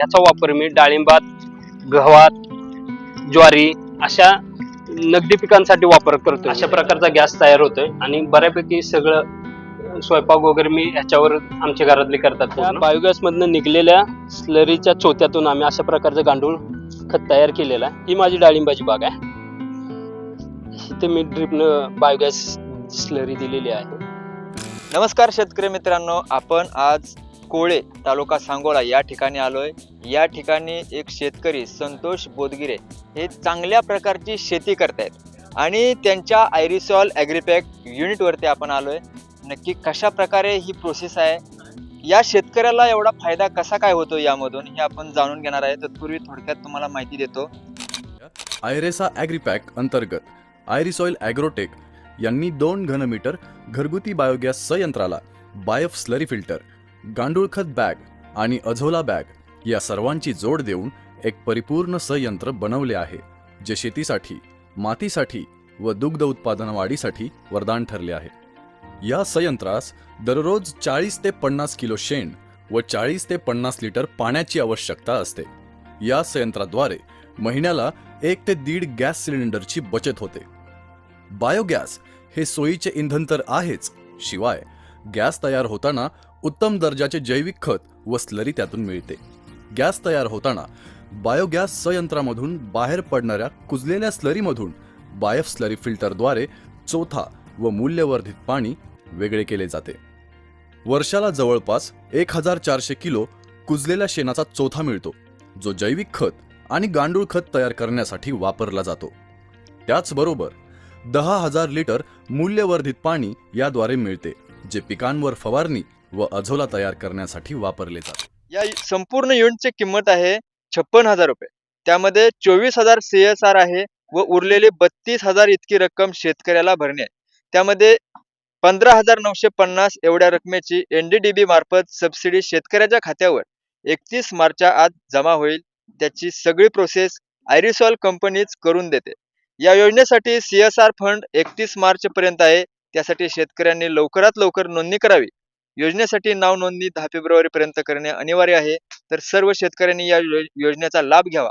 याचा वापर मी डाळिंबात गव्हात ज्वारी अशा नगदी पिकांसाठी वापर करतो अशा प्रकारचा गॅस तयार होतोय आणि बऱ्यापैकी सगळं स्वयंपाक वगैरे मी ह्याच्यावर आमच्या घरातले करतात बायोगॅस मधनं निघलेल्या स्लरीच्या चोत्यातून आम्ही अशा प्रकारचं गांडूळ खत तयार केलेलं आहे. ही माझी डाळिंबाची बाग आहे. इथे मी ड्रिपनं बायोगॅस स्लरी दिलेली आहे. नमस्कार शेतकरी मित्रांनो आपण आज कोळे तालुका सांगोला या ठिकाणी आलोय. या ठिकाणी एक शेतकरी संतोष बोदगिरे हे चांगल्या प्रकारची शेती करतायत. आणि त्यांच्या आयरिसॉल ॲग्रीपॅक युनिटवरती आपण आलोय. नक्की कशा प्रकारे ही प्रोसेस आहे? या शेतकऱ्याला एवढा फायदा कसा काय होतो यामधून हे आपण जाणून घेणार आहे. तत्पूर्वी थोडक्यात तुम्हाला माहिती देतो. आयरेसा ॲग्रीपॅक अंतर्गत आयरिसॉइल ॲग्रोटेक यांनी दोन घनमीटर घरगुती बायोगॅस संयंत्राला बायोफ स्लरी फिल्टर गांडूळखत बॅग आणि अझोला बॅग या सर्वांची जोड देऊन एक परिपूर्ण संयंत्र बनवले आहे जे शेतीसाठी मातीसाठी व दुग्ध उत्पादन वाढीसाठी वरदान ठरले आहे. या संयंत्रास दररोज चाळीस ते पन्नास किलो शेण व चाळीस ते पन्नास लिटर पाण्याची आवश्यकता असते. या संयंत्राद्वारे महिन्याला एक ते दीड गॅस सिलेंडरची बचत होते. बायोगॅस हे सोयीचे इंधन तर आहेच शिवाय गॅस तयार होताना उत्तम दर्जाचे जैविक खत व स्लरी त्यातून मिळते. गॅस तयार होताना बायोगॅस संयंत्रामधून बाहेर पडणाऱ्या कुजलेल्या स्लरीमधून बायफ स्लरी फिल्टरद्वारे चोथा व मूल्यवर्धित पाणी वेगळे केले जाते. वर्षाला जवळपास एक हजार चारशे किलो कुजलेल्या शेणाचा चोथा मिळतो जो जैविक खत आणि गांडूळ खत तयार करण्यासाठी वापरला जातो. त्याचबरोबर दहा हजार लिटर मूल्यवर्धित पाणी याद्वारे मिळते जे पिकांवर फवारणी व अझोला तयार करण्यासाठी वापरले जाते. या संपूर्ण युनिटची किंमत आहे छप्पन हजार रुपये. त्यामध्ये चोवीस हजार सी एस आर आहे व उरलेले बत्तीस हजार इतकी रक्कम शेतकऱ्याला भरणे आहे. त्यामध्ये पंधरा हजार नऊशे पन्नास एवढ्या रकमेची एनडीडीबी मार्फत सबसिडी शेतकऱ्याच्या खात्यावर एकतीस मार्चच्या आत जमा होईल. त्याची सगळी प्रोसेस आयरिसॉल कंपनीच करून देते. या योजनेसाठी सी एस आर फंड एकतीस मार्च पर्यंत आहे. त्यासाठी शेतकऱ्यांनी लवकरात लवकर नोंदणी करावी. योजनेसाठी नाव नोंदणी दहा फेब्रुवारी पर्यंत करणे अनिवार्य आहे. तर सर्व शेतकऱ्यांनी या योजनेचा लाभ घ्यावा.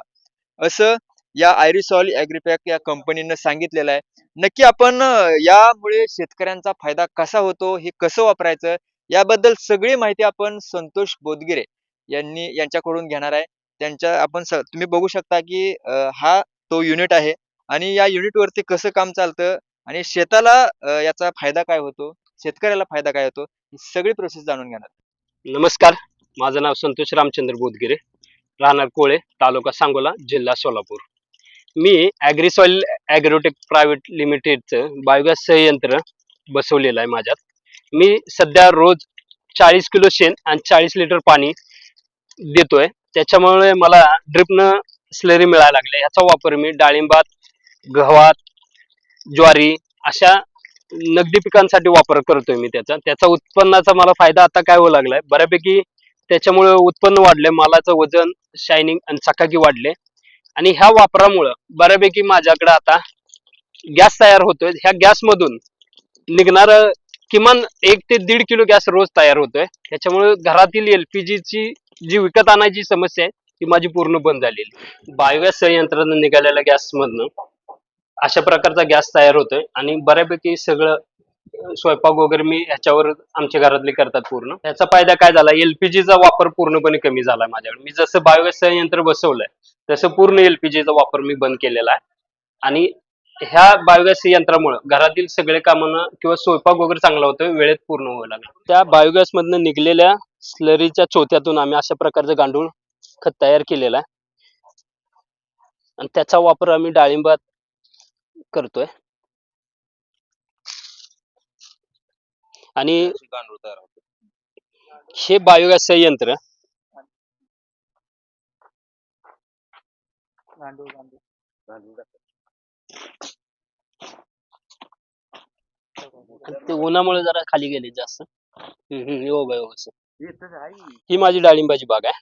असं या आयरिसॉल अॅग्रिपॅक या कंपनीनं सांगितलेलं आहे. नक्की आपण यामुळे शेतकऱ्यांचा फायदा कसा होतो हे कसं वापरायचं याबद्दल सगळी माहिती आपण संतोष बोदगिरे यांनी यांच्याकडून घेणार आहे. त्यांच्या आपण स- तुम्ही बघू शकता की हा तो युनिट आहे. आणि या युनिटवरती कसं काम चालतं आणि शेताला याचा फायदा काय होतो शेतकऱ्याला फायदा काय होतो ही सगळी प्रोसेस जाणून घेणार. नमस्कार माझं नाव संतोष रामचंद्र बोधगिरे राहणार कोळे तालुका सांगोला जिल्हा सोलापूर. मी ॲग्रिसॉइल ॲग्रोटेक प्रायव्हेट लिमिटेडचं बायोगॅस संयंत्र बसवलेलं आहे माझ्यात. मी सध्या रोज चाळीस किलो शेण आणि चाळीस लिटर पाणी देतोय. त्याच्यामुळे मला ड्रिपनं स्लरी मिळायला लागले. ह्याचा वापर मी डाळिंबात गव्हात ज्वारी अशा नगदी पिकांसाठी वापर करतोय मी त्याचा. त्याचा उत्पन्नाचा मला फायदा आता काय होऊ लागलाय? बऱ्यापैकी त्याच्यामुळे उत्पन्न वाढले मालाचं वजन शायनिंग आणि चकाकी वाढले. आणि ह्या वापरामुळं बऱ्यापैकी माझ्याकडे आता गॅस तयार होतोय. ह्या गॅस मधून निघणार किमान एक ते दीड किलो गॅस रोज तयार होतोय. त्याच्यामुळे घरातील एलपीजीची जी विकत आणायची समस्या आहे ती माझी पूर्ण बंद झालेली. बायोगॅस संयंत्रानं निघालेल्या गॅस मधनं अशा प्रकारचा गॅस तयार होतोय आणि बऱ्यापैकी सगळं स्वयंपाक वगैरे मी ह्याच्यावर आमच्या घरातले करतात पूर्ण. त्याचा फायदा काय झाला? एलपीजीचा वापर पूर्णपणे कमी झाला माझ्याकडे. मी जसं बायोगॅस यंत्र बसवलंय तसं पूर्ण एलपीजीचा वापर मी बंद केलेला आहे. आणि ह्या बायोगॅस यंत्रामुळे घरातील सगळे कामांना किंवा स्वयंपाक वगैरे चांगला होतोय वेळेत पूर्ण व्हायला लागला. त्या बायोगॅस मधनं निघलेल्या स्लरीच्या चोत्यातून आम्ही अशा प्रकारचं गांडूळ खत तयार केलेलं आहे. आणि त्याचा वापर आम्ही डाळिंबात करतोय. आणि हे बायोगॅस यंत्र. ते उन्हामुळे जरा खाली गेले जास्त. हम्म, हम्म. ही माझी डाळिंबाची बाग आहे.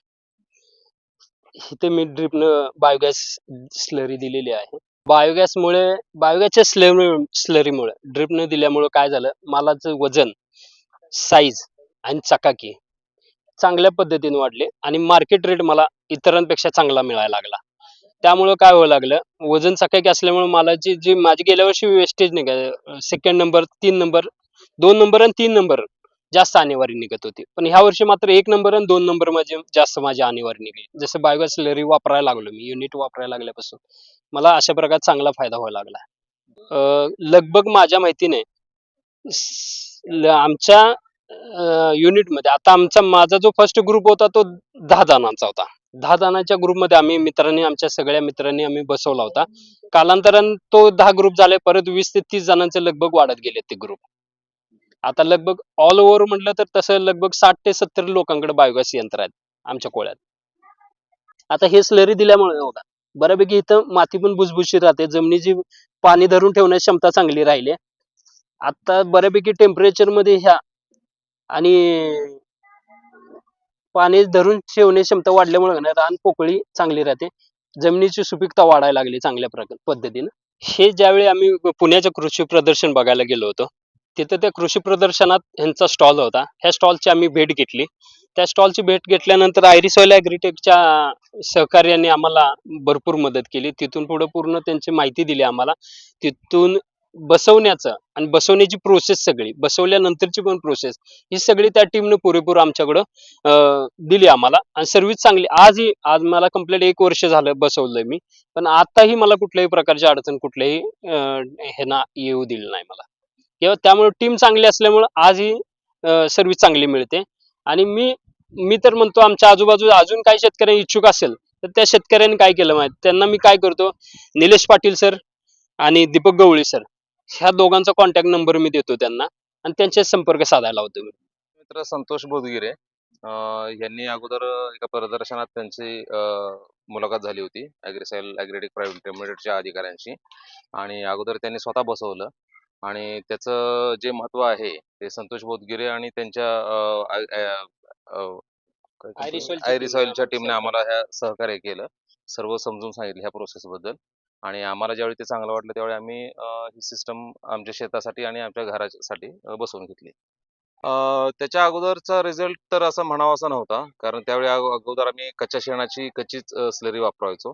इथे मी ड्रिपनं बायोगॅस स्लरी दिलेली आहे. बायोगॅसमुळे बायोगॅसच्या स्लेम स्लरीमुळे ड्रिपनं दिल्यामुळे काय झालं? मालाचं वजन साईज आणि चकाकी चांगल्या पद्धतीने वाढले आणि मार्केट रेट मला इतरांपेक्षा चांगला मिळायला लागला. त्यामुळं काय व्हायला लागलं? वजन चकाकी असल्यामुळे मालाची जी माझी गेल्या वर्षी वेस्टेज निघाय सेकंड नंबर तीन नंबर दोन नंबर आणि तीन नंबर जास्त आणेवारी निघत होती. पण ह्या वर्षी मात्र एक नंबर आणि दोन नंबर माझे जास्त माझी आणेवारी निघली. जसं बायोगॅस लरी वापरायला लागलो मी युनिट वापरायला लागल्यापासून. मला अशा प्रकारे चांगला फायदा व्हायला लागला. लगभग माझ्या माहितीने आमच्या युनिटमध्ये आता आमचा माझा जो फर्स्ट ग्रुप होता तो दहा जणांचा होता. दहा जणांच्या ग्रुपमध्ये आम्ही मित्रांनी आमच्या सगळ्या मित्रांनी आम्ही बसवला होता. कालांतरानं तो दहा ग्रुप झाले परत वीस ते तीस जणांचे लगभग वाढत गेले ते ग्रुप आता लगभग ऑल ओव्हर म्हटलं तर तसं लगभग साठ ते सत्तर लोकांकडे बायोगॅस यंत्र आहेत आमच्या कोळ्यात आता हे स्लरी दिल्यामुळे होता बऱ्यापैकी इथं माती पण भुसभुशीत राहते जमिनीची पाणी धरून ठेवण्याची क्षमता चांगली राहिली आता बऱ्यापैकी टेम्परेचरमध्ये ह्या आणि पाणी धरून ठेवण्याची क्षमता वाढल्यामुळे ना रान पोकळी चांगली राहते. जमिनीची सुपीकता वाढायला लागली चांगल्या प्रकार पद्धतीनं. हे ज्यावेळी आम्ही पुण्याचं कृषी प्रदर्शन बघायला गेलो होतो तिथं त्या कृषी प्रदर्शनात ह्यांचा स्टॉल होता. ह्या स्टॉलची आम्ही भेट घेतली. त्या स्टॉलची भेट घेतल्यानंतर आयरिस ऑइल ॲग्रीटेकच्या सहकार्याने आम्हाला भरपूर मदत केली. तिथून पुढे पूर्ण त्यांची माहिती दिली आम्हाला. तिथून बसवण्याचं आणि बसवण्याची प्रोसेस सगळी बसवल्यानंतरची पण प्रोसेस ही सगळी त्या टीमनं पुरेपूर आमच्याकडं दिली आम्हाला. आणि सर्व्हिस चांगली आजही आज मला कंप्लीट एक वर्ष झालं बसवलंय मी. पण आताही मला कुठल्याही प्रकारची अडचण कुठल्याही ह्यांना येऊ दिली नाही मला. किंवा त्यामुळे टीम चांगली असल्यामुळे आजही सर्व्हिस चांगली मिळते. आणि मी मी तर म्हणतो आमच्या आजूबाजूला अजून काही शेतकऱ्यांनी इच्छुक असेल तर त्या शेतकऱ्यांनी काय केलं माहिती? त्यांना मी काय करतो? निलेश पाटील सर आणि दीपक गवळी सर ह्या दोघांचा कॉन्टॅक्ट नंबर मी देतो त्यांना आणि त्यांचे संपर्क साधायला होतो मी. मित्र संतोष बोधगिरे यांनी अगोदर एका प्रदर्शनात त्यांची मुलाखत झाली होती अॅग्रिसेल अॅग्रेटिक प्रायव्हेट लिमिटेडच्या अधिकाऱ्यांशी. आणि अगोदर त्यांनी स्वतः बसवलं. आणि त्याचं जे महत्त्व आहे ते संतोष बोधगिरे आणि त्यांच्या अं, आय- अं, अं, काय त्यांचं? Iris Oil च्या Iris team ने Oil च्या आम्हाला टीमने आम्हाला ह्या सहकार्य केलं. सर्व समजून सांगितलं ह्या प्रोसेस बद्दल आणि आम्हाला ज्यावेळी ते चांगलं वाटलं त्यावेळी आम्ही ही सिस्टम आमच्या शेतासाठी आणि आमच्या घरासाठी बसवून घेतली. अं, त्याच्या अगोदरचा रिझल्ट तर असं म्हणावा असा नव्हता. कारण त्यावेळी अगो- अगोदर आम्ही कच्च्या शेणाची कच्चीच स्लरी वापरायचो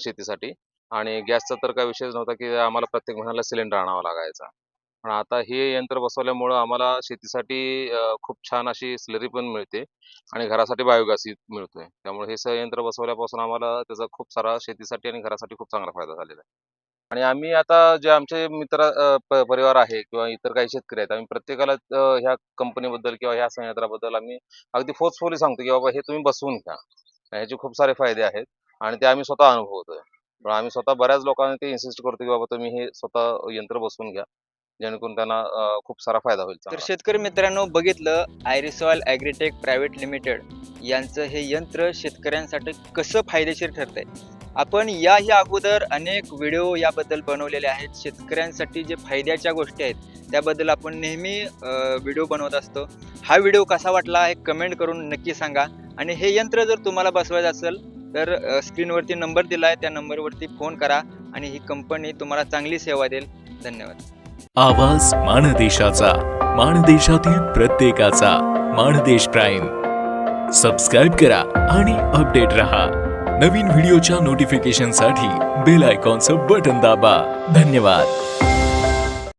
शेतीसाठी. आणि गॅसचा तर काही विषयच नव्हता की आम्हाला प्रत्येक महिन्याला सिलेंडर आणावा लागायचा. पण आता हे यंत्र बसवल्यामुळं आम्हाला शेतीसाठी खूप छान अशी स्लरी पण मिळते आणि घरासाठी बायोगॅस मिळतोय. त्यामुळे हे संयंत्र यंत्र बसवल्यापासून आम्हाला त्याचा खूप सारा शेतीसाठी आणि घरासाठी खूप चांगला फायदा झालेला आहे. आणि आम्ही आता जे आमचे मित्र अ, प- परिवार आहे किंवा इतर काही शेतकरी आहेत आम्ही प्रत्येकाला अ, ह्या कंपनीबद्दल किंवा ह्या संयंत्राबद्दल आम्ही अगदी फोर्सफुली सांगतो की बाबा हे तुम्ही बसवून घ्या. ह्याचे खूप सारे फायदे आहेत आणि ते आम्ही स्वतः अनुभवतोय. पण आम्ही स्वतः बऱ्याच लोकांना ते इन्सिस्ट करतो की बाबा तुम्ही हे स्वतः यंत्र बसवून घ्या. जेणेकरून त्यांना अ, खूप सारा फायदा होईल तर चांगला. शेतकरी मित्रांनो बघितलं आयरिसॉल ॲग्रीटेक प्रायव्हेट लिमिटेड यांचं हे यंत्र शेतकऱ्यांसाठी कसं फायदेशीर ठरतंय? आपण याही अगोदर अनेक व्हिडिओ याबद्दल बनवलेले आहेत. शेतकऱ्यांसाठी जे फायद्याच्या गोष्टी आहेत त्याबद्दल आपण नेहमी व्हिडिओ बनवत असतो. हा व्हिडिओ कसा वाटला हे कमेंट करून नक्की सांगा. आणि हे यंत्र जर तुम्हाला बसवायचं असेल तर स्क्रीनवरती नंबर दिला आहे त्या नंबरवरती फोन करा आणि ही कंपनी तुम्हाला चांगली सेवा देईल. धन्यवाद. आवाज माणदेशाचा माणदेशातील प्रत्येकाचा माणदेश प्राईम. सबस्क्राईब करा आणि अपडेट रहा. नवीन व्हिडिओच्या नोटिफिकेशनसाठी बेल आयकॉनचं बटन दाबा. धन्यवाद.